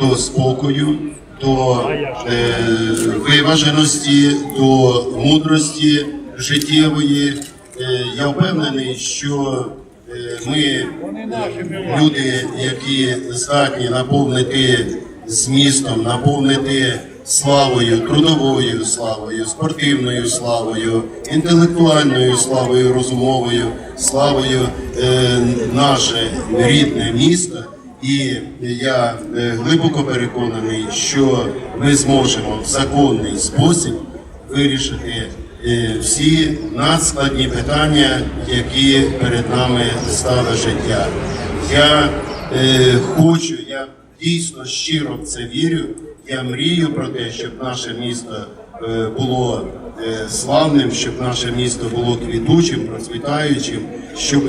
до спокою, до е, виваженості, до мудрості життєвої. Е, Я впевнений, що е, ми, е, люди, які здатні наповнити змістом, наповнити славою, трудовою славою, спортивною славою, інтелектуальною славою, розумовою, славою е, наше рідне місто. І я е, глибоко переконаний, що ми зможемо в законний спосіб вирішити е, всі надскладні питання, які перед нами ставить життя. Я е, хочу, я дійсно щиро в це вірю. Я мрію про те, щоб наше місто було славним, щоб наше місто було квітучим, процвітаючим, щоб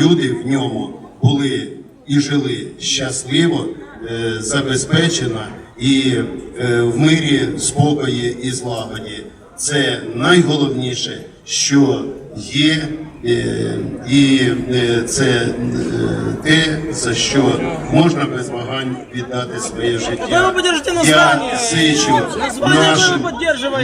люди в ньому були і жили щасливо, е, забезпечено і е, в мирі, спокої і злагоді. Це найголовніше, що є, е, і це те, за що можна без вагань віддати своє життя. Я сичу нашим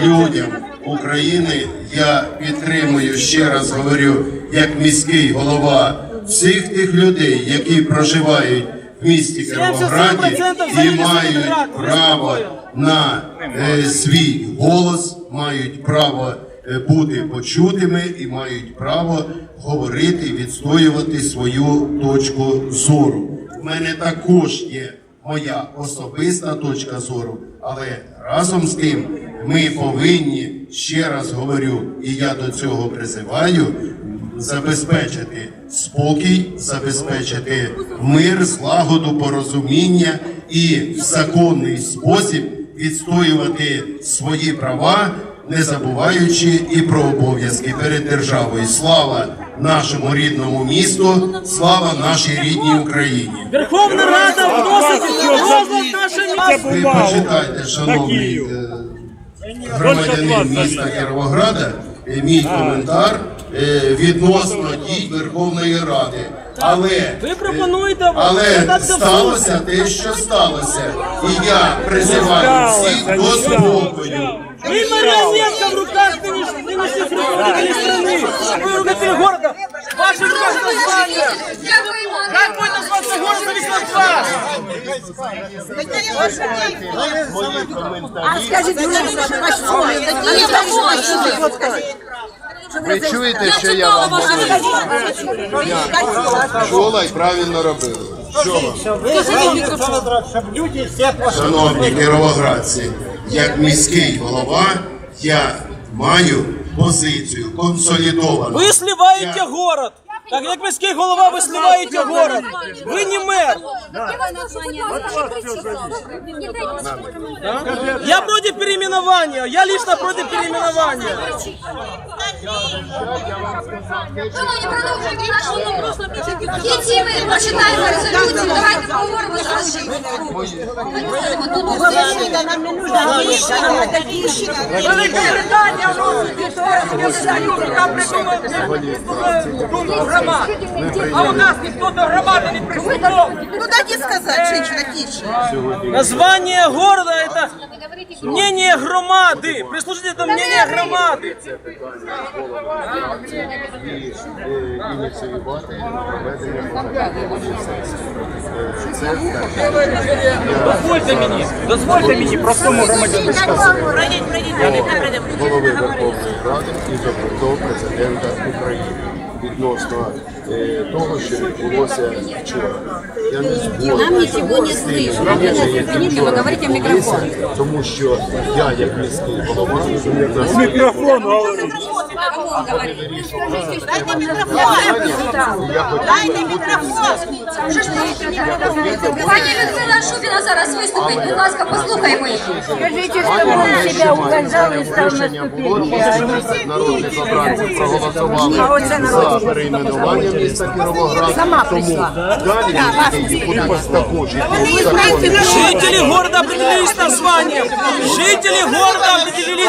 людям України. Я підтримую ще раз говорю, як міський голова всіх тих людей, які проживають в місті Кіровограді 77% і мають право на е, свій голос, мають право е, бути почутими і мають право говорити і відстоювати свою точку зору. У мене також є моя особиста точка зору, але разом з тим ми повинні ще раз говорю, і я до цього призиваю. Забезпечити спокій, забезпечити мир, злагоду, порозуміння і в законний спосіб відстоювати свої права, не забуваючи і про обов'язки перед державою. Слава нашому рідному місту, слава нашій рідній Україні. Верховна Рада вносить розгляд наше Ви почитайте, шановний е, громадянин міста Кіровограда, мій коментар відносно дій Верховної Ради. Але Ви пропонуєте але передати в суд. сталося те, що сталося, і я призиваю всіх до спокою. Вы марионетка в руках нынеш- нынешних руководителей страны. Вы руководитель города. В ваших руках название. Как будет назваться город, зависит от вас. А скажіть, будь ласка, Ви чуєте, що я вам говорю? Чула і правильно робила. Що вам? Шановні кіровоградці, як міський голова, я маю позицію консолідовану. Ви сливаєте город. Так як міський голова, ви сливаєте город. Ви не мер. Я проти переименування. Я лично проти переименування. Продовжуйте нашу В кінці ми починаємо резолюцію. З нам не. Велике питання вносить яка придумав громад. А у нас ніхто до громади не прислухав. Ну дайте сказати, женщина, тише. Название города это мнение громады. Прислушайте это мнение громады. Ініціювати проведення Це Дозвольте мені, дозвольте мені простому громадянину сказати. голови Верховної Ради і до президента України Відносно е, того, що відбулося вчора. Я не згоден. Нам нічого не слышно. Нам ви говорите в мікрофон. Тому що я, як міський голова, на Мікрофон говорить. Дайте мікрофон. Дайте мікрофон. Пані Людмила Шубіна зараз виступить. Будь ласка, послухаймо її. Скажите, что он себя угождал и стал рішення було наступить. 230 народних обранців проголосували за перейменування міста Кіровоград. Тому далі міський будуть також йти закони. Жители города определились названием. Жители города определились